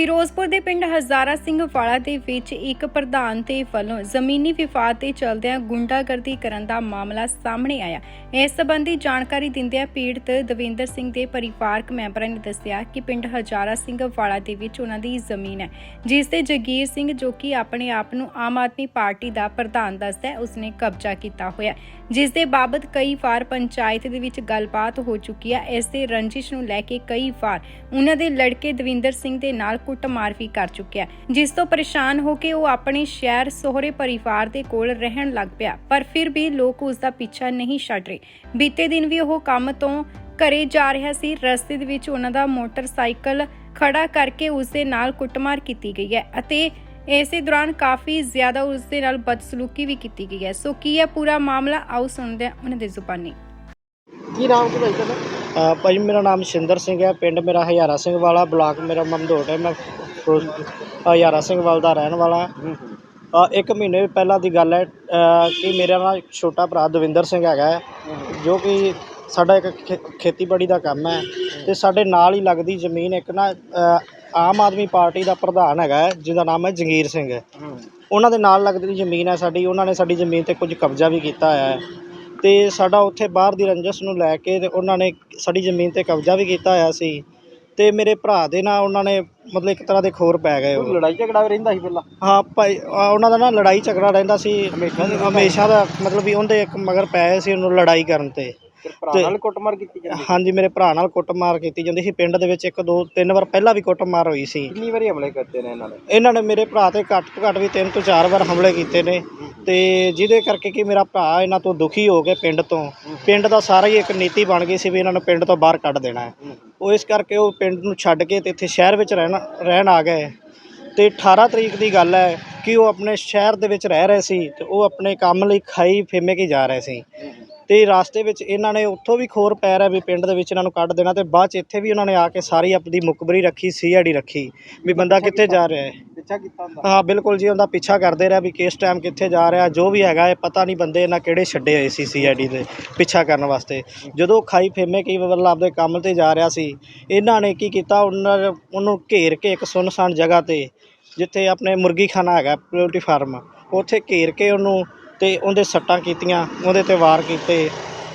ਫਿਰੋਜ਼ਪੁਰ ਦੇ ਪਿੰਡ ਹਜ਼ਾਰਾ ਸਿੰਘ ਵਾਲਾ ਦੇ ਵਿੱਚ ਇੱਕ ਪ੍ਰਧਾਨ ਤੇ ਵੱਲੋਂ ਜ਼ਮੀਨੀ ਵਿਵਾਦ ਤੇ ਚਲਦਿਆਂ ਗੁੰਡਾਗਰਦੀ ਕਰਨ ਦਾ ਮਾਮਲਾ ਸਾਹਮਣੇ ਆਇਆ। ਇਸ ਸੰਬੰਧੀ ਜਾਣਕਾਰੀ ਦਿੰਦਿਆਂ ਪੀੜਤ ਦਵਿੰਦਰ ਸਿੰਘ ਦੇ ਪਰਿਵਾਰਕ ਮੈਂਬਰਾਂ ਨੇ ਦੱਸਿਆ ਕਿ ਪਿੰਡ ਹਜ਼ਾਰਾ ਸਿੰਘ ਵਾਲਾ ਦੇ ਵਿੱਚ ਉਹਨਾਂ ਦੀ ਜ਼ਮੀਨ ਹੈ, ਜਿਸ ਤੇ ਜਗੀਰ ਸਿੰਘ ਜੋ ਕਿ ਆਪਣੇ ਆਪ ਨੂੰ ਆਮ ਆਦਮੀ ਪਾਰਟੀ ਦਾ ਪ੍ਰਧਾਨ ਦੱਸਦਾ ਹੈ, ਉਸਨੇ ਕਬਜ਼ਾ ਕੀਤਾ ਹੋਇਆ ਜਿਸ ਦੇ ਬਾਬਤ ਕਈ ਵਾਰ ਪੰਚਾਇਤ ਦੇ ਵਿੱਚ ਗੱਲਬਾਤ ਹੋ ਚੁੱਕੀ ਹੈ, ਇਸ ਦੇ ਰੰਜਿਸ਼ ਨੂੰ ਲੈ ਕੇ ਕਈ ਵਾਰ ਉਹਨਾਂ ਦੇ ਲੜਕੇ ਦਵਿੰਦਰ ਸਿੰਘ ਦੇ ਨਾਲ ਕੁੱਟਮਾਰ ਵੀ ਕਰ ਚੁੱਕਿਆ ਜਿਸ ਤੋਂ ਪਰੇਸ਼ਾਨ ਹੋ ਕੇ ਉਹ ਆਪਣੇ ਸ਼ਹਿਰ ਸਹੁਰੇ ਪਰਿਵਾਰ ਦੇ ਕੋਲ ਰਹਿਣ ਲੱਗ ਪਿਆ। ਪਰ ਫਿਰ ਵੀ ਲੋਕ ਉਸ ਦਾ ਪਿੱਛਾ ਨਹੀਂ ਛੱਡ ਰਹੇ। ਬੀਤੇ ਦਿਨ ਵੀ ਉਹ ਕੰਮ ਤੋਂ ਘਰੇ ਜਾ ਰਿਹਾ ਸੀ। ਰਸਤੇ ਦੇ ਵਿੱਚ ਉਹਨਾਂ ਦਾ ਮੋਟਰਸਾਈਕਲ ਖੜਾ ਕਰਕੇ ਉਸ ਦੇ ਨਾਲ ਕੁੱਟਮਾਰ ਕੀਤੀ ਗਈ ਹੈ ਅਤੇ ਇਸੇ ਦੌਰਾਨ ਕਾਫੀ ਜ਼ਿਆਦਾ ਉਸ ਦੇ ਨਾਲ ਬਦਸਲੂਕੀ ਵੀ ਕੀਤੀ ਗਈ ਹੈ। ਸੋ ਕੀ ਹੈ ਪੂਰਾ ਮਾਮਲਾ ਆਓ ਸੁਣਦੇ ਹਾਂ ਉਹਨਾਂ ਦੇ ਜ਼ੁਬਾਨੀ। ਕੀ ਨਾਮ ਕੀ ਭਾਈ ਤੁਹਾਡਾ? ਭਾਜੀ ਮੇਰਾ ਨਾਮ ਸ਼ਿੰਦਰ ਸਿੰਘ ਹੈ ਪਿੰਡ ਮੇਰਾ ਹਜ਼ਾਰਾ ਸਿੰਘ ਵਾਲਾ ਬਲਾਕ ਮੇਰਾ ਮਮਦੋਟ ਹੈ ਮੈਂ ਫਿਰੋਜ਼- ਹਜ਼ਾਰਾ ਸਿੰਘ ਵਾਲ ਦਾ ਰਹਿਣ ਵਾਲਾ ਅ, ਇੱਕ ਮਹੀਨੇ ਪਹਿਲਾਂ ਦੀ ਗੱਲ ਹੈ ਅ, ਕਿ ਮੇਰਾ ਨਾਲ ਛੋਟਾ ਭਰਾ ਦਵਿੰਦਰ ਸਿੰਘ ਹੈਗਾ ਹੈ, ਜੋ ਕਿ ਸਾਡਾ ਇੱਕ ਖੇ- ਖੇਤੀਬਾੜੀ ਦਾ ਕੰਮ ਹੈ ਤੇ ਸਾਡੇ ਨਾਲ ਹੀ ਲੱਗਦੀ ਜ਼ਮੀਨ ਇੱਕ ਨਾ ਅ, ਆਮ ਆਦਮੀ ਪਾਰਟੀ ਦਾ ਪ੍ਰਧਾਨ ਹੈਗਾ ਹੈ, ਜਿਹਦਾ ਨਾਮ ਹੈ ਜੰਗੀਰ ਸਿੰਘ। ਉਹਨਾਂ ਦੇ ਨਾਲ ਲੱਗਦੀ ਜ਼ਮੀਨ ਹੈ ਸਾਡੀ ਉਹਨਾਂ ਨੇ ਸਾਡੀ ਜ਼ਮੀਨ ਤੇ ਕੁਝ ਕਬਜ਼ਾ ਵੀ ਕੀਤਾ ਹੋਇਆ ਹੈ। ਤੇ ਸਾਡਾ ਉੱਥੇ ਬਾਹਰ ਦੀ ਰੰਜਸ ਨੂੰ ਲੈ ਕੇ ਤੇ ਉਹਨਾਂ ਨੇ ਸਾਡੀ ਜ਼ਮੀਨ ਤੇ ਕਬਜ਼ਾ ਵੀ ਕੀਤਾ ਹੋਇਆ ਸੀ। ਤੇ ਮੇਰੇ ਭਰਾ ਦੇ ਨਾਲ ਉਹਨਾਂ ਨੇ ਮਤਲਬ ਇੱਕ ਤਰ੍ਹਾਂ ਦੇ ਖੋਰ ਪੈ ਗਏ ਉਹ। ਲੜਾਈ ਝਗੜਾ ਵੀ ਰਹਿੰਦਾ ਸੀ ਪਹਿਲਾਂ? ਹਾਂ ਭਾਈ ਆ, ਉਹਨਾਂ ਦਾ ਨਾ ਲੜਾਈ ਝਗੜਾ ਰਹਿੰਦਾ ਸੀ। ਹਮੇਸ਼ਾ ਦਾ ਮਤਲਬ ਵੀ ਉਹਦੇ ਇੱਕ ਮਗਰ ਪਏ ਸੀ ਉਹਨੂੰ ਲੜਾਈ ਕਰਨ ਤੇ। ਭਰਾ ਨਾਲ ਕੁੱਟਮਾਰ ਕੀਤੀ ਜਾਂਦੀ ਹਾਂਜੀ ਮੇਰੇ ਭਰਾ ਨਾਲ ਕੁੱਟਮਾਰ ਕੀਤੀ ਜਾਂਦੀ ਸੀ। ਪਿੰਡ ਦੇ ਵਿੱਚ ਇੱਕ ਦੋ ਤਿੰਨ ਵਾਰ ਪਹਿਲਾਂ ਵੀ ਕੁੱਟਮਾਰ ਹੋਈ ਸੀ। ਕਿੰਨੀ ਵਾਰੀ ਹਮਲੇ ਕਰਦੇ ਨੇ ਇਹਨਾਂ ਨੇ? ਇਹਨਾਂ ਨੇ ਮੇਰੇ ਭਰਾ ਤੇ ਘੱਟ ਤੋਂ ਘੱਟ ਵੀ ਤਿੰਨ ਤੋਂ ਚਾਰ ਵਾਰ ਹਮਲੇ ਕੀਤੇ ਨੇ। ਤੇ ਜਿਹਦੇ ਕਰਕੇ ਕਿ ਮੇਰਾ ਭਰਾ ਇਹਨਾਂ ਤੋਂ ਦੁਖੀ ਹੋ ਕੇ ਪਿੰਡ ਤੋਂ। ਪਿੰਡ ਦਾ ਸਾਰਾ ਹੀ ਇੱਕ ਨੀਤੀ ਬਣ ਗਈ ਸੀ ਵੀ ਇਹਨਾਂ ਨੂੰ ਪਿੰਡ ਤੋਂ ਬਾਹਰ ਕੱਢ ਦੇਣਾ ਹੈ। ਉਹ ਇਸ ਕਰਕੇ ਉਹ ਪਿੰਡ ਨੂੰ ਛੱਡ ਕੇ ਤੇ ਇੱਥੇ ਸ਼ਹਿਰ ਵਿੱਚ ਰਹਿਣ ਰਹਿਣ ਆ ਗਏ। ਤੇ 18 ਤਰੀਕ ਦੀ ਗੱਲ ਹੈ ਕਿ ਉਹ ਆਪਣੇ ਸ਼ਹਿਰ ਦੇ ਵਿੱਚ ਰਹਿ ਰਹੇ ਸੀ ਤੇ ਉਹ ਆਪਣੇ ਕੰਮ ਲਈ ਖਾਈ ਫੇਮੇ ਕੀ ਜਾ ਰਹੇ ਸੀ। ਤੇ ਰਾਸਤੇ ਵਿੱਚ ਇਹਨਾਂ ਨੇ ਉੱਥੋਂ ਵੀ ਖੋਰ ਪੈ ਰਿਹਾ ਵੀ ਪਿੰਡ ਦੇ ਵਿੱਚ ਇਹਨਾਂ ਨੂੰ ਕੱਢ ਦੇਣਾ ਤੇ ਬਾਅਦ ਚ ਇੱਥੇ ਵੀ ਉਹਨਾਂ ਨੇ ਆ ਕੇ ਸਾਰੀ ਆਪਣੀ ਮੁਕਬਰੀ ਰੱਖੀ ਸੀਆਈਡੀ ਰੱਖੀ ਵੀ ਬੰਦਾ ਕਿੱਥੇ ਜਾ ਰਿਹਾ ਹੈ। ਪਿੱਛਾ ਕੀਤਾ ਹੁੰਦਾ? ਹਾਂ ਬਿਲਕੁਲ ਜੀ ਉਹਦਾ ਪਿੱਛਾ ਕਰਦੇ ਰਿਹਾ ਵੀ ਕਿਸ ਟਾਈਮ ਕਿੱਥੇ ਜਾ ਰਿਹਾ ਜੋ ਵੀ ਹੈਗਾ ਇਹ ਪਤਾ ਨਹੀਂ ਬੰਦੇ ਇਹਨਾਂ ਕਿਹੜੇ ਛੱਡੇ ਹੋਏ ਸੀ ਸੀਆਈਡੀ ਦੇ ਪਿੱਛਾ ਕਰਨ ਵਾਸਤੇ। ਜਦੋਂ ਖਾਈ ਫੇਮੇ ਕਈ ਵੱਲ ਆਪਦੇ ਕੰਮ ਤੇ ਜਾ ਰਿਹਾ ਸੀ ਇਹਨਾਂ ਨੇ ਕੀ ਕੀਤਾ ਉਹਨਾਂ ਨੇ ਉਹਨੂੰ ਘੇਰ ਕੇ ਇੱਕ ਸੁੰਨਸਾਨ ਜਗ੍ਹਾ ਤੇ ਜਿੱਥੇ ਆਪਣੇ ਮੁਰਗੀ ਖਾਨਾ ਹੈਗਾ ਪੋਲਟਰੀ ਫਾਰਮ ਉੱਥੇ ਘੇਰ ਕੇ ਉਹਨੂੰ ਤੇ ਉਹਦੇ ਸੱਟਾਂ ਕੀਤੀਆਂ ਉਹਦੇ ਤੇ ਵਾਰ ਕੀਤੇ।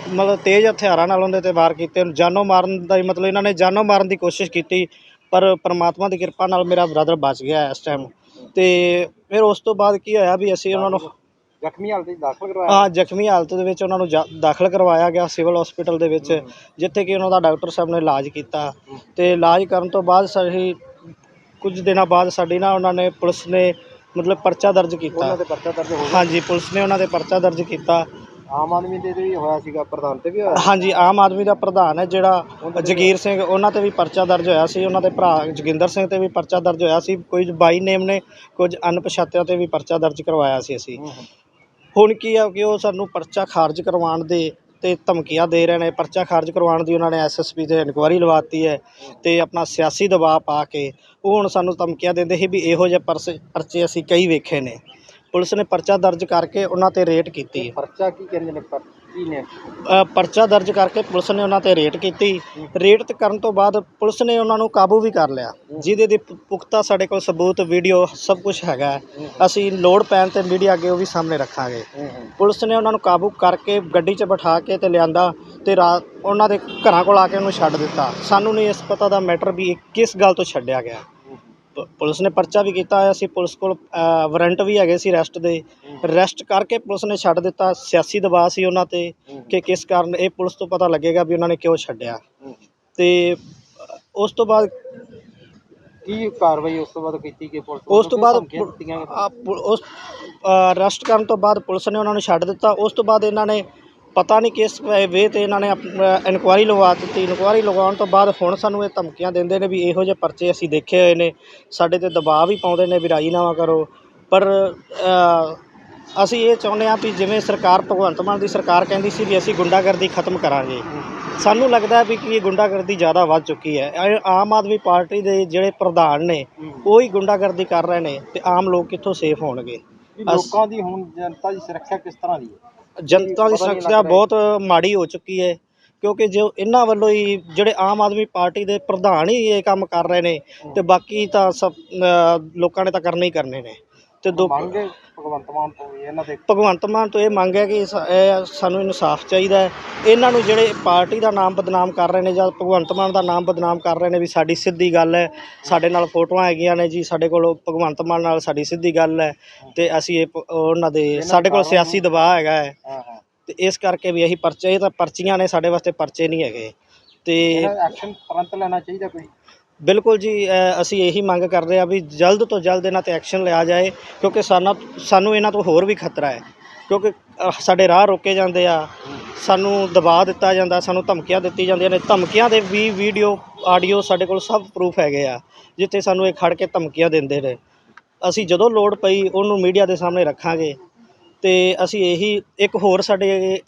ਮਤਲਬ ਤੇਜ਼ ਹਥਿਆਰਾਂ ਨਾਲ ਉਹਦੇ ਤੇ ਵਾਰ ਕੀਤੇ। ਜਾਨੋਂ ਮਾਰਨ ਦਾ ਮਤਲਬ ਇਹਨਾਂ ਨੇ ਜਾਨੋਂ ਮਾਰਨ ਦੀ ਕੋਸ਼ਿਸ਼ ਕੀਤੀ ਪਰ ਪ੍ਰਮਾਤਮਾ ਦੀ ਕਿਰਪਾ ਨਾਲ ਮੇਰਾ ਬ੍ਰਦਰ ਬਚ ਗਿਆ ਇਸ ਟਾਈਮ ਤੇ ਫਿਰ ਉਸ ਤੋਂ ਬਾਅਦ ਕੀ ਹੋਇਆ ਵੀ ਅਸੀਂ ਉਹਨਾਂ ਨੂੰ ਜ਼ਖਮੀ ਹਾਲਤ ਵਿੱਚ ਦਾਖਲ ਕਰਵਾਇਆ? ਹਾਂ ਜ਼ਖਮੀ ਹਾਲਤ ਦੇ ਵਿੱਚ ਉਹਨਾਂ ਨੂੰ ਦਾਖਲ ਕਰਵਾਇਆ ਗਿਆ ਸਿਵਲ ਹਸਪੀਟਲ ਦੇ ਵਿੱਚ ਜਿੱਥੇ ਕਿ ਉਹਨਾਂ ਦਾ ਡਾਕਟਰ ਸਾਹਿਬ ਨੇ ਇਲਾਜ ਕੀਤਾ। ਤੇ ਇਲਾਜ ਕਰਨ ਤੋਂ ਬਾਅਦ ਸਾਡੀ ਕੁਝ ਦਿਨਾਂ ਬਾਅਦ ਸਾਡੀ ਨਾ ਉਹਨਾਂ ਨੇ ਪੁਲਿਸ ਨੇ ਮਤਲਬ ਪਰਚਾ ਦਰਜ ਕੀਤਾ। ਉਹਨਾਂ ਦੇ ਪਰਚਾ ਦਰਜ ਹੋ ਗਿਆ। ਹਾਂਜੀ ਪੁਲਿਸ ਨੇ ਉਹਨਾਂ ਦੇ ਪਰਚਾ ਦਰਜ ਕੀਤਾ। ਆਮ ਆਦਮੀ ਦੇ ਤੇ ਵੀ ਹੋਇਆ ਸੀਗਾ ਪ੍ਰਧਾਨ ਤੇ ਵੀ ਹੋਇਆ? ਹਾਂਜੀ ਆਮ ਆਦਮੀ ਦਾ ਪ੍ਰਧਾਨ ਹੈ ਜਿਹੜਾ ਜਗੀਰ ਸਿੰਘ ਉਹਨਾਂ ਤੇ ਵੀ ਪਰਚਾ ਦਰਜ ਹੋਇਆ ਸੀ। ਉਹਨਾਂ ਦੇ ਭਰਾ ਜੋਗਿੰਦਰ ਸਿੰਘ ਤੇ ਵੀ ਪਰਚਾ ਦਰਜ ਹੋਇਆ ਸੀ। ਕੁਝ ਬਾਈ ਨੇਮ ਨੇ ਕੁਝ ਅਣਪਛਾਤਿਆਂ ਤੇ ਵੀ ਪਰਚਾ ਦਰਜ ਕਰਵਾਇਆ ਸੀ ਅਸੀਂ। ਹੁਣ ਕੀ ਆ ਕਿ ਉਹ ਸਾਨੂੰ ਪਰਚਾ ਖਾਰਜ ਕਰਵਾਉਣ ਦੇ ਤੇ ਧਮਕੀਆਂ ਦੇ ਰਹੇ ਨੇ, ਪਰਚਾ ਖਾਰਜ ਕਰਵਾਉਣ ਦੀ ਉਹਨਾਂ ਨੇ ਐਸਐਸਪੀ ਤੇ ਇਨਕੁਆਇਰੀ ਲਵਾਤੀ ਹੈ ਅਤੇ ਆਪਣਾ ਸਿਆਸੀ ਦਬਾਅ ਪਾ ਕੇ ਉਹ ਹੁਣ ਸਾਨੂੰ ਧਮਕੀਆਂ ਦਿੰਦੇ ਸੀ ਵੀ ਇਹੋ ਜਿਹੇ ਪਰਸੇ, ਪਰਚੇ ਅਸੀਂ ਕਈ ਵੇਖੇ ਨੇ। ਪੁਲਿਸ ਨੇ ਪਰਚਾ ਦਰਜ ਕਰਕੇ ਉਹਨਾਂ ਤੇ ਰੇਡ ਕੀਤੀ ਹੈ। ਪਰਚਾ ਕੀ ਕਹਿੰਦੇ ਨੇ? ਪਰ ਅ, ਪਰਚਾ ਦਰਜ ਕਰਕੇ ਪੁਲਿਸ ਨੇ ਉਹਨਾਂ ਤੇ ਰੇਟ ਕੀਤੀ। ਰੇਟ ਤੇ ਕਰਨ ਤੋਂ ਬਾਅਦ ਪੁਲਿਸ ਨੇ ਉਹਨਾਂ ਨੂੰ ਕਾਬੂ ਵੀ ਕਰ ਲਿਆ। ਜਿਹਦੇ ਦੀ ਪੁ- ਪੁਖਤਾ ਸਾਡੇ ਕੋਲ ਸਬੂਤ ਵੀਡੀਓ ਸਭ ਕੁਝ ਹੈਗਾ ਹੈ। ਅਸੀਂ ਲੋੜ ਪੈਣ ਤੇ ਮੀਡੀਆ ਅੱਗੇ ਉਹ ਵੀ ਸਾਹਮਣੇ ਰੱਖਾਂਗੇ। ਪੁਲਿਸ ਨੇ ਉਹਨਾਂ ਨੂੰ ਕਾਬੂ ਕਰਕੇ ਗੱਡੀ 'ਚ ਬਿਠਾ ਕੇ ਤੇ ਲਿਆਂਦਾ ਤੇ ਰਾਤ ਉਹਨਾਂ ਦੇ ਘਰਾਂ ਕੋਲ ਆ ਕੇ ਉਹਨੂੰ ਛੱਡ ਦਿੱਤਾ। ਸਾਨੂੰ ਨਹੀਂ ਇਸ ਪਤਾ ਦਾ ਮੈਟਰ ਵੀ ਇਹ ਕਿਸ ਗੱਲ ਤੋਂ ਛੱਡਿਆ ਗਿਆ। ਪੁਲਿਸ ਨੇ ਪਰਚਾ ਵੀ ਕੀਤਾ ਹੋਇਆ ਸੀ ਪੁਲਿਸ ਕੋਲ ਵਾਰੰਟ ਵੀ ਹੈਗੇ ਸੀ ਅਰੈਸਟ ਦੇ। ਅਰੈਸਟ ਕਰਕੇ ਪੁਲਿਸ ਨੇ ਛੱਡ ਦਿੱਤਾ ਸਿਆਸੀ ਦਬਾਅ ਸੀ ਉਹਨਾਂ ਤੇ ਕਿ ਕਿਸ ਕਾਰਨ ਇਹ ਪੁਲਿਸ ਤੋਂ ਪਤਾ ਲੱਗੇਗਾ ਵੀ ਉਹਨਾਂ ਨੇ ਕਿਉਂ ਛੱਡਿਆ। ਤੇ ਉਸ ਤੋਂ ਬਾਅਦ ਕੀ ਕਾਰਵਾਈ ਉਸ ਤੋਂ ਬਾਅਦ ਕੀਤੀ ਕਿ ਪੁਲਿਸ ਉਸ ਤੋਂ ਬਾਅਦ ਉਸ ਅਰੈਸਟ ਕਰਨ ਤੋਂ ਬਾਅਦ ਪੁਲਿਸ ਨੇ ਉਹਨਾਂ ਨੂੰ ਛੱਡ ਦਿੱਤਾ। ਉਸ ਤੋਂ ਬਾਅਦ ਇਹਨਾਂ ਨੇ ਪਤਾ ਨਹੀਂ ਕਿਸ ਵੇ ਤੇ ਇਹਨਾਂ ਨੇ ਇਨਕੁਆਇਰੀ ਲਗਵਾ ਦਿੱਤੀ। ਇਨਕੁਆਇਰੀ ਲਗਾਉਣ ਤੋਂ ਬਾਅਦ ਹੁਣ ਸਾਨੂੰ ਇਹ ਧਮਕੀਆਂ ਦਿੰਦੇ ਨੇ ਵੀ ਇਹੋ ਜਿਹੇ ਪਰਚੇ ਅਸੀਂ ਦੇਖੇ ਹੋਏ ਨੇ। ਸਾਡੇ ਤੇ ਦਬਾਅ ਵੀ ਪਾਉਂਦੇ ਨੇ ਵੀ ਰਾਜੀਨਾਮਾ ਕਰੋ। ਪਰ ਅਸੀਂ ਇਹ ਚਾਹੁੰਦੇ ਹਾਂ ਵੀ ਜਿਵੇਂ ਸਰਕਾਰ ਭਗਵੰਤ ਮਾਨ ਦੀ ਸਰਕਾਰ ਕਹਿੰਦੀ ਸੀ ਵੀ ਅਸੀਂ ਗੁੰਡਾਗਰਦੀ ਖਤਮ ਕਰਾਂਗੇ। ਸਾਨੂੰ ਲੱਗਦਾ ਵੀ ਕਿ ਇਹ ਗੁੰਡਾਗਰਦੀ ਜ਼ਿਆਦਾ ਵੱਧ ਚੁੱਕੀ ਹੈ। ਆਮ ਆਦਮੀ ਪਾਰਟੀ ਦੇ ਜਿਹੜੇ ਪ੍ਰਧਾਨ ਨੇ, ਉਹ ਹੀ ਗੁੰਡਾਗਰਦੀ ਕਰ ਰਹੇ ਨੇ ਤੇ ਆਮ ਲੋਕ ਕਿੱਥੋਂ ਸੇਫ ਹੋਣਗੇ? ਲੋਕਾਂ ਦੀ ਹੁਣ ਜਨਤਾ ਦੀ ਸੁਰੱਖਿਆ ਕਿਸ ਤਰ੍ਹਾਂ ਦੀ ਹੈ? ਜਨਤਾ ਦੀ ਸੁਰੱਖਿਆ। ਬਹੁਤ ਮਾੜੀ ਹੋ ਚੁੱਕੀ ਹੈ ਕਿਉਂਕਿ ਜੋ ਇਹਨਾਂ ਵੱਲੋਂ ਹੀ ਜਿਹੜੇ ਆਮ ਆਦਮੀ ਪਾਰਟੀ ਦੇ ਪ੍ਰਧਾਨ ਹੀ ਇਹ ਕੰਮ ਕਰ ਰਹੇ ਨੇ ਤੇ ਬਾਕੀ ਤਾਂ ਸਭ ਲੋਕਾਂ ਨੇ ਤਾਂ ਕਰਨੇ ਹੀ ਕਰਨੇ ਨੇ ਤੇ ਦੋ ਮੰਗ ਹੈ ਭਗਵੰਤ ਮਾਨ ਤੋਂ ਵੀ ਇਹਨਾਂ ਦੇ ਭਗਵੰਤ ਮਾਨ ਤੋਂ ਇਹ ਮੰਗ ਹੈ ਕਿ ਸ- ਇਹ ਸਾਨੂੰ ਇਨਸਾਫ ਚਾਹੀਦਾ ਹੈ। ਇਹਨਾਂ ਨੂੰ ਜਿਹੜੇ ਪਾਰਟੀ ਦਾ ਨਾਮ ਬਦਨਾਮ ਕਰ ਰਹੇ ਨੇ ਜਾਂ ਭਗਵੰਤ ਮਾਨ ਦਾ ਨਾਮ ਬਦਨਾਮ ਕਰ ਰਹੇ ਨੇ ਵੀ ਸਾਡੀ ਸਿੱਧੀ ਗੱਲ ਹੈ ਸਾਡੇ ਨਾਲ ਫੋਟੋਆਂ ਹੈਗੀਆਂ ਨੇ ਜੀ ਸਾਡੇ ਕੋਲ ਭਗਵੰਤ ਮਾਨ ਨਾਲ ਸਾਡੀ ਸਿੱਧੀ ਗੱਲ ਹੈ ਤੇ ਅਸੀਂ ਇਹ ਪ- ਉਹਨਾਂ ਦੇ ਸਾਡੇ ਕੋਲ ਸਿਆਸੀ ਦਬਾਅ ਹੈਗਾ ਹੈ। ਹਾਂ ਹਾਂ। ਤੇ ਇਸ ਕਰਕੇ ਵੀ ਇਹੀ ਪਰਚੇ ਇਹ ਤਾਂ ਪਰਚੀਆਂ ਨੇ ਸਾਡੇ ਵਾਸਤੇ ਪਰਚੇ ਨਹੀਂ ਹੈਗੇ। ਤੇ ਐਕਸ਼ਨ ਤੁਰੰਤ ਲੈਣਾ ਚਾਹੀਦਾ ਕੋਈ? ਬਿਲਕੁਲ ਜੀ ਅਸੀਂ ਇਹੀ ਮੰਗ ਕਰਦੇ ਆ ਵੀ ਜਲਦ ਤੋਂ ਜਲਦ ਇਹਨਾਂ ਤੇ ਐਕਸ਼ਨ ਲਿਆ ਜਾਏ, ਕਿਉਂਕਿ ਸਾਨੂੰ ਸਾਨੂੰ ਇਹਨਾਂ ਤੋਂ ਹੋਰ ਵੀ ਖਤਰਾ ਹੈ। ਕਿਉਂਕਿ ਸਾਡੇ ਰਾਹ ਰੋਕੇ ਜਾਂਦੇ ਆ, ਸਾਨੂੰ ਦਬਾਅ ਦਿੱਤਾ ਜਾਂਦਾ, ਸਾਨੂੰ ਧਮਕੀਆਂ ਦਿੱਤੀ ਜਾਂਦੀਆਂ ਨੇ। ਧਮਕੀਆਂ ਦੇ ਵੀ ਵੀਡੀਓ, ਆਡੀਓ ਸਾਡੇ ਕੋਲ ਸਭ ਪ੍ਰੂਫ ਹੈਗੇ ਆ, ਜਿੱਥੇ ਸਾਨੂੰ ਇਹ ਖੜ ਕੇ ਧਮਕੀਆਂ ਦਿੰਦੇ ਨੇ। ਅਸੀਂ ਜਦੋਂ ਲੋੜ ਪਈ, ਉਹਨੂੰ ਮੀਡੀਆ ਦੇ ਸਾਹਮਣੇ ਰੱਖਾਂਗੇ। ਤੇ ਅਸੀਂ ਇਹੀ ਇੱਕ ਹੋਰ ਸਾਡੇ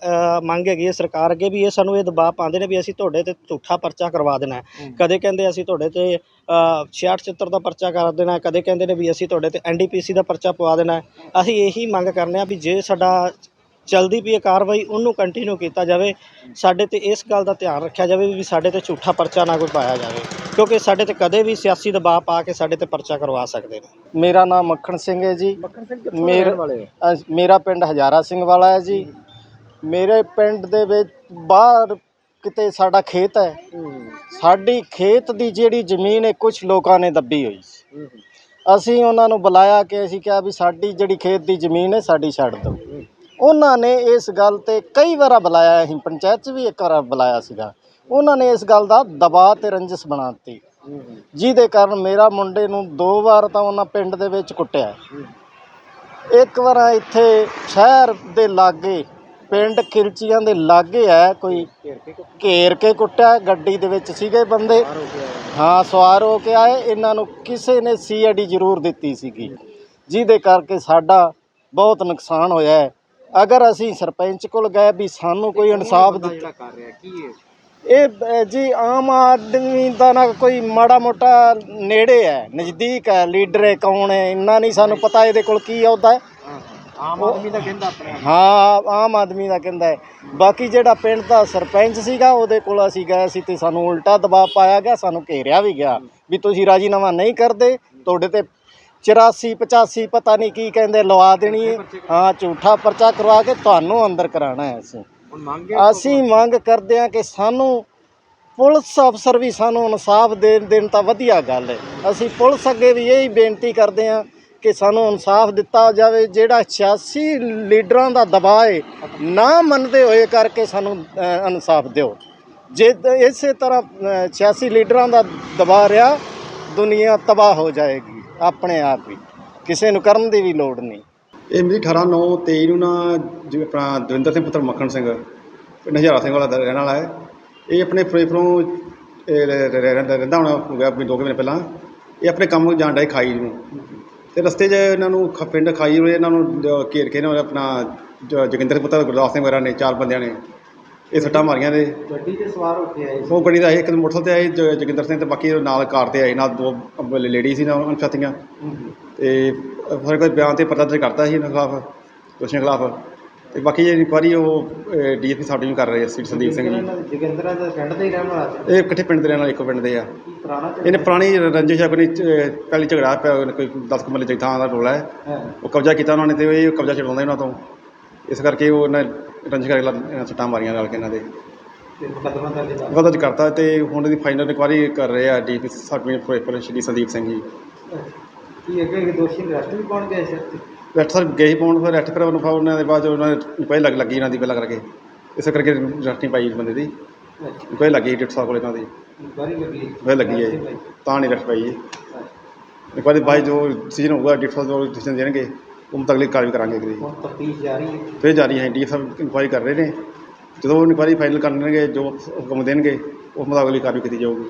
ਮੰਗ ਹੈਗੀ ਹੈ ਸਰਕਾਰ ਅੱਗੇ ਵੀ ਇਹ ਸਾਨੂੰ ਇਹ ਦਬਾਅ ਪਾਉਂਦੇ ਨੇ ਵੀ ਅਸੀਂ ਤੁਹਾਡੇ ਤੇ ਝੂਠਾ ਪਰਚਾ ਕਰਵਾ ਦੇਣਾ। ਕਦੇ ਕਹਿੰਦੇ ਅਸੀਂ ਤੁਹਾਡੇ ਤੇ 66 ਚਿੱਤਰ ਦਾ ਪਰਚਾ ਕਰ ਦੇਣਾ ਕਦੇ ਕਹਿੰਦੇ ਨੇ ਵੀ ਅਸੀਂ ਤੁਹਾਡੇ ਤੇ ਐਨਡੀਪੀਸੀ ਦਾ ਪਰਚਾ ਪਵਾ ਦੇਣਾ। ਅਸੀਂ ਇਹੀ ਮੰਗ ਕਰਨੇ ਆ ਵੀ ਜੇ ਸਾਡਾ ਚਲਦੀ ਪਈ ਕਾਰਵਾਈ ਉਹਨੂੰ ਕੰਟੀਨਿਊ ਕੀਤਾ ਜਾਵੇ ਸਾਡੇ ਤੇ ਇਸ ਗੱਲ ਦਾ ਧਿਆਨ ਰੱਖਿਆ ਜਾਵੇ ਵੀ ਸਾਡੇ ਤੇ ਝੂਠਾ ਪਰਚਾ ਨਾ ਕੋਈ ਪਾਇਆ ਜਾਵੇ ਕਿਉਂਕਿ ਸਾਡੇ ਤੇ ਕਦੇ ਵੀ ਸਿਆਸੀ ਦਬਾਅ ਪਾ ਕੇ ਸਾਡੇ ਤੇ ਪਰਚਾ ਕਰਵਾ ਸਕਦੇ ਨੇ। ਮੇਰਾ ਨਾਮ ਮੱਖਣ ਸਿੰਘ ਹੈ ਜੀ। ਮੱਖਣ ਸਿੰਘ ਕਿੱਥੋਂ ਵਾਲੇ ਮੇਰਾ ਪਿੰਡ ਹਜ਼ਾਰਾ ਸਿੰਘ ਵਾਲਾ ਹੈ ਜੀ। ਮੇਰੇ ਪਿੰਡ ਦੇ ਵਿੱਚ ਬਾਹਰ ਕਿਤੇ ਸਾਡਾ ਖੇਤ ਹੈ। ਸਾਡੀ ਖੇਤ ਦੀ ਜਿਹੜੀ ਜ਼ਮੀਨ ਹੈ ਕੁਝ ਲੋਕਾਂ ਨੇ ਦੱਬੀ ਹੋਈ ਸੀ। ਅਸੀਂ ਉਹਨਾਂ ਨੂੰ ਬੁਲਾਇਆ ਕਿ ਅਸੀਂ ਕਿਹਾ ਵੀ ਸਾਡੀ ਜਿਹੜੀ ਖੇਤ ਦੀ ਜ਼ਮੀਨ ਹੈ ਸਾਡੀ ਛੱਡ ਦਿਓ। ਉਹਨਾਂ ਨੇ ਇਸ ਗੱਲ ਤੇ ਕਈ ਵਾਰ ਬੁਲਾਇਆ ਅਸੀਂ ਪੰਚਾਇਤ 'ਚ ਵੀ ਇੱਕ ਵਾਰ ਬੁਲਾਇਆ ਸੀਗਾ। ਉਹਨਾਂ ਨੇ ਇਸ ਗੱਲ ਦਾ ਦਬਾਅ ਤੇ ਰੰਜਸ ਬਣਾ ਦਿੱਤੀ। ਜਿਹਦੇ ਕਾਰਨ ਮੇਰਾ ਮੁੰਡੇ ਨੂੰ ਦੋ ਵਾਰ ਤਾਂ ਉਹਨਾਂ ਪਿੰਡ ਦੇ ਵਿੱਚ ਕੁੱਟਿਆ। ਇੱਕ ਵਾਰ ਇੱਥੇ ਸ਼ਹਿਰ ਦੇ ਲਾਗੇ, ਪਿੰਡ ਖਿਲਚੀਆਂ ਦੇ ਲਾਗੇ ਹੈ ਕੋਈ। ਘੇਰ ਕੇ ਕੁੱਟਿਆ, ਗੱਡੀ ਦੇ ਵਿੱਚ ਸੀਗੇ ਬੰਦੇ। ਹਾਂ, ਸਵਾਰ ਹੋ ਕੇ ਆਏ। ਇਹਨਾਂ ਨੂੰ ਕਿਸੇ ਨੇ ਸੀਆਈਡੀ ਜ਼ਰੂਰ ਦਿੱਤੀ ਸੀਗੀ। ਜਿਹਦੇ ਕਰਕੇ ਸਾਡਾ ਬਹੁਤ ਨੁਕਸਾਨ ਹੋਇਆ ਹੈ। ਅਗਰ ਅਸੀਂ ਸਰਪੰਚ ਕੋਲ ਗਏ ਵੀ ਸਾਨੂੰ ਕੋਈ ਇਨਸਾਫ ਦਿੱਤਾ ਕਰ ਰਿਹਾ ਕੀ ਹੈ ਇਹ ਜੀ ਆਮ ਆਦਮੀ ਦਾ ਨਾ ਕੋਈ ਮਾੜਾ ਮੋਟਾ ਨੇੜੇ ਹੈ ਨਜ਼ਦੀਕ ਹੈ ਲੀਡਰ ਹੈ ਕੌਣ ਹੈ ਇੰਨਾ ਨਹੀਂ ਸਾਨੂੰ ਪਤਾ ਇਹਦੇ ਕੋਲ ਕੀ ਅਹੁਦਾ ਹੈ ਆਮ ਆਦਮੀ ਦਾ ਕਹਿੰਦਾ ਆਪਣੇ ਆਪ। ਹਾਂ ਆਮ ਆਦਮੀ ਦਾ ਕਹਿੰਦਾ ਹੈ। ਬਾਕੀ ਜਿਹੜਾ ਪਿੰਡ ਦਾ ਸਰਪੰਚ ਸੀਗਾ ਉਹਦੇ ਕੋਲ ਅਸੀਂ ਗਏ ਸੀ ਤੇ ਸਾਨੂੰ ਉਲਟਾ ਦਬਾਅ ਪਾਇਆ ਗਿਆ ਸਾਨੂੰ ਘੇਰਿਆ ਵੀ ਗਿਆ ਵੀ ਤੁਸੀਂ ਰਾਜੀਨਾਮਾ ਨਹੀਂ ਕਰਦੇ ਤੁਹਾਡੇ ਤੇ 84 85 ਪਤਾ ਨਹੀਂ ਕੀ ਕਹਿੰਦੇ ਲਵਾ ਦੇਣੀ ਹੈ। ਹਾਂ ਝੂਠਾ ਪਰਚਾ ਕਰਵਾ ਕੇ ਤੁਹਾਨੂੰ ਅੰਦਰ ਕਰਾਣਾ ਹੈ ਅਸੀਂ। ਅਸੀਂ ਮੰਗ ਕਰਦੇ ਹਾਂ ਕਿ ਸਾਨੂੰ ਪੁਲਿਸ ਅਫਸਰ ਵੀ ਸਾਨੂੰ ਇਨਸਾਫ ਦੇ ਦੇਣ ਤਾਂ ਵਧੀਆ ਗੱਲ ਹੈ। ਅਸੀਂ ਪੁਲਿਸ ਅੱਗੇ ਵੀ ਇਹੀ ਬੇਨਤੀ ਕਰਦੇ ਹਾਂ ਕਿ ਸਾਨੂੰ ਇਨਸਾਫ ਦਿੱਤਾ ਜਾਵੇ ਜਿਹੜਾ 86 ਲੀਡਰਾਂ ਦਾ ਦਬਾਅ ਹੈ ਨਾ ਮੰਨਦੇ ਹੋਏ ਕਰਕੇ ਸਾਨੂੰ ਇਨਸਾਫ ਦਿਓ। ਜੇ ਇਸੇ ਤਰ੍ਹਾਂ ਅ, 86 ਲੀਡਰਾਂ ਦਾ ਦਬਾਅ ਰਿਹਾ ਦੁਨੀਆ ਤਬਾਹ ਹੋ ਜਾਏਗੀ ਆਪਣੇ ਆਪ ਹੀ ਕਿਸੇ ਨੂੰ ਕਰਨ ਦੀ ਵੀ ਲੋੜ ਨਹੀਂ। ਇਹ ਮੇਰੀ 18 9 23 ਨੂੰ ਨਾ ਜਿਵੇਂ ਆਪਣਾ ਦਵਿੰਦਰ ਸਿੰਘ ਪੁੱਤਰ ਮੱਖਣ ਸਿੰਘ ਪਿੰਡ ਹਜ਼ਾਰਾ ਸਿੰਘ ਵਾਲਾ ਦਾ ਰਹਿਣ ਵਾਲਾ ਹੈ। ਇਹ ਆਪਣੇ ਫਿਰੋਜ਼ਪੁਰੋਂ ਇਹ ਰਹਿ- ਰਹਿ- ਰਹਿ- ਰਹਿੰਦਾ ਹੋਣਾ ਹੋ ਗਿਆ ਵੀ ਦੋ ਕੁ ਮਹੀਨੇ ਪਹਿਲਾਂ। ਇਹ ਆਪਣੇ ਕੰਮ ਜਾਣ ਸੀ ਖਾਈ ਨੂੰ। ਤੇ ਰਸਤੇ 'ਚ ਇਹਨਾਂ ਨੂੰ ਖ- ਪਿੰਡ ਖਾਈ ਨੂੰ ਇਹਨਾਂ ਨੂੰ ਜ- ਘੇਰ ਕੇ ਨਾ ਆਪਣਾ ਜ- ਜੋਗਿੰਦਰ ਪੁੱਤਰ ਗੁਰਦਾਸ ਸਿੰਘ ਵਗੈਰਾ ਨੇ ਚਾਰ ਬੰਦਿਆਂ ਨੇ ਇਹ ਸੱਟਾਂ ਮਾਰੀਆਂ ਦੇ ਗੱਡੀ ਤੇ ਸਵਾਰ ਹੋ ਕੇ ਆਏ ਉਹ ਗੱਡੀ ਦਾ ਇਹ ਇੱਕ ਮੋਟਰਸਾਈਕਲ ਤੇ ਆਏ ਜ- ਜੋਗਿੰਦਰ ਸਿੰਘ ਤੇ ਬਾਕੀ ਨਾਲ ਕਾਰ ਤੇ ਆਏ ਨਾਲ ਦੋ ਲੇਡੀ ਸੀ ਨਾਲ ਅਣਪਛਾਤੀਆਂ। ਤੇ ਫਿਰ ਕੋਈ ਬਿਆਨ ਤੇ ਪਤਾ ਦਰਜ ਕਰਤਾ ਸੀ ਇਹਨਾਂ ਖਿਲਾਫ ਦੋਸ਼ੀਆਂ ਖਿਲਾਫ। ਤੇ ਬਾਕੀ ਇਹ ਇਨਕੁਆਰੀ ਉਹ ਡੀਐਸਪੀ ਸਾਡੀ ਵੀ ਕਰ ਰਹੇ ਸੀ ਸੰਦੀਪ ਸਿੰਘ ਜੀ। ਜਗਿੰਦਰਾ ਦਾ ਪਿੰਡ ਦੇ ਹੀ ਰਹਿਣ ਵਾਲਾ ਸੀ। ਇਹ ਇਕੱਠੇ ਪਿੰਡ ਦੇ ਰਹਿਣ ਵਾਲੇ ਇੱਕੋ ਪਿੰਡ ਦੇ ਆ। ਇਹਨੇ ਪੁਰਾਣੀ ਰੰਜਿਸ਼ ਆ ਕੋਈ ਪਹਿਲੀ ਝਗੜਾ ਪਿਆ ਉਹਨੇ ਕੋਈ 10 ਕੁ ਮੱਲੇ ਥਾਂ ਦਾ ਰੋਲਾ ਹੈ। ਹੈ। ਉਹ ਕਬਜ਼ਾ ਕੀਤਾ ਉਹਨਾਂ ਨੇ ਤੇ ਇਹ ਕਬਜ਼ਾ ਛਡਾਉਂਦਾ ਇਹਨਾਂ ਤੋਂ। ਇਸ ਕਰਕੇ ਉਹ ਇਹਨਾਂ ਰੰਜਿਸ਼ ਕਰਕੇ ਇਹਨਾਂ ਸੱਟਾਂ ਮਾਰੀਆਂ ਨਾਲ ਕੇ ਇਹਨਾਂ ਦੇ। ਤੇ ਮੁਕੱਦਮਾ ਦਰਜ ਉਹਦਾ ਦਰਜ ਕਰਤਾ ਤੇ ਹੁਣ ਇਹਦੀ ਫਾਈਨਲ ਇਨਕੁਆਰੀ ਕਰ ਰਹੇ ਆ ਡੀਪੀ ਸਾਡੀ ਫਿਰੋਜ਼ਪੁਰ ਸ਼੍ਰੀ ਸੰਦੀਪ ਸਿੰਘ ਜੀ। ਕੀ ਅੱਗੇ ਅੱਗੇ ਦੋਸ਼ੀ ਨੂੰ ਅਰੈਸਟ ਵੀ ਪਾਉਣ ਗਏ ਸੀ ਰੈਟ ਸਰ ਗਏ ਪਾਉਣ ਫਿਰ ਰੈਟ ਫਿਰ ਉਹਨੂੰ ਫਿਰ ਉਹਨਾਂ ਦੇ ਬਾਅਦ 'ਚ ਉਹਨਾਂ ਨੇ ਪਹਿਲ ਲੱਗ ਲੱਗੀ ਇਹਨਾਂ ਦੀ ਪਹਿਲਾਂ ਕਰਕੇ। ਇਸੇ ਕਰਕੇ ਰੈਸਟ ਨਹੀਂ ਪਾਈ ਇਸ ਬੰਦੇ ਦੀ। ਪਹਿਲ ਲੱਗੀ ਡਿਪਟੀ ਸਾਹਿਬ ਕੋਲ ਇਹਨਾਂ ਦੀ। ਬਾਰੀ ਲੱਗੀ ਹੈ ਜੀ। ਤਾਂ ਨਹੀਂ ਰੈਸਟ ਪਾਈ ਜੀ। ਇੱਕ ਵਾਰੀ ਬਾਅਦ ਜੋ ਸੀਜ਼ਨ ਹੋਊਗਾ ਡਿਪਟੀ ਸਾਹਿਬ ਜੋ ਡਿਸੀਜਨ ਦੇਣਗੇ ਉਹ ਮੁਤਾਬਕ ਕਾਰਵਾਈ ਕਰਾਂਗੇ ਅਗਲੀ। ਹੁਣ ਤਫਤੀਸ਼ ਜਾਰੀ ਹੈ। ਫਿਰ ਜਾਰੀ ਹੈ ਡੀ ਸਾਹਿਬ ਇਨਕੁਆਇਰੀ ਕਰ ਰਹੇ ਨੇ। ਜਦੋਂ ਇਨਕੁਆਇਰੀ ਫਾਈਨਲ ਕਰਨਗੇ ਜੋ ਹੁਕਮ ਦੇਣਗੇ ਉਸ ਮੁਤਾਬਕ ਅਗਲੀ ਕਾਰਵਾਈ ਕੀਤੀ ਜਾਊਗੀ।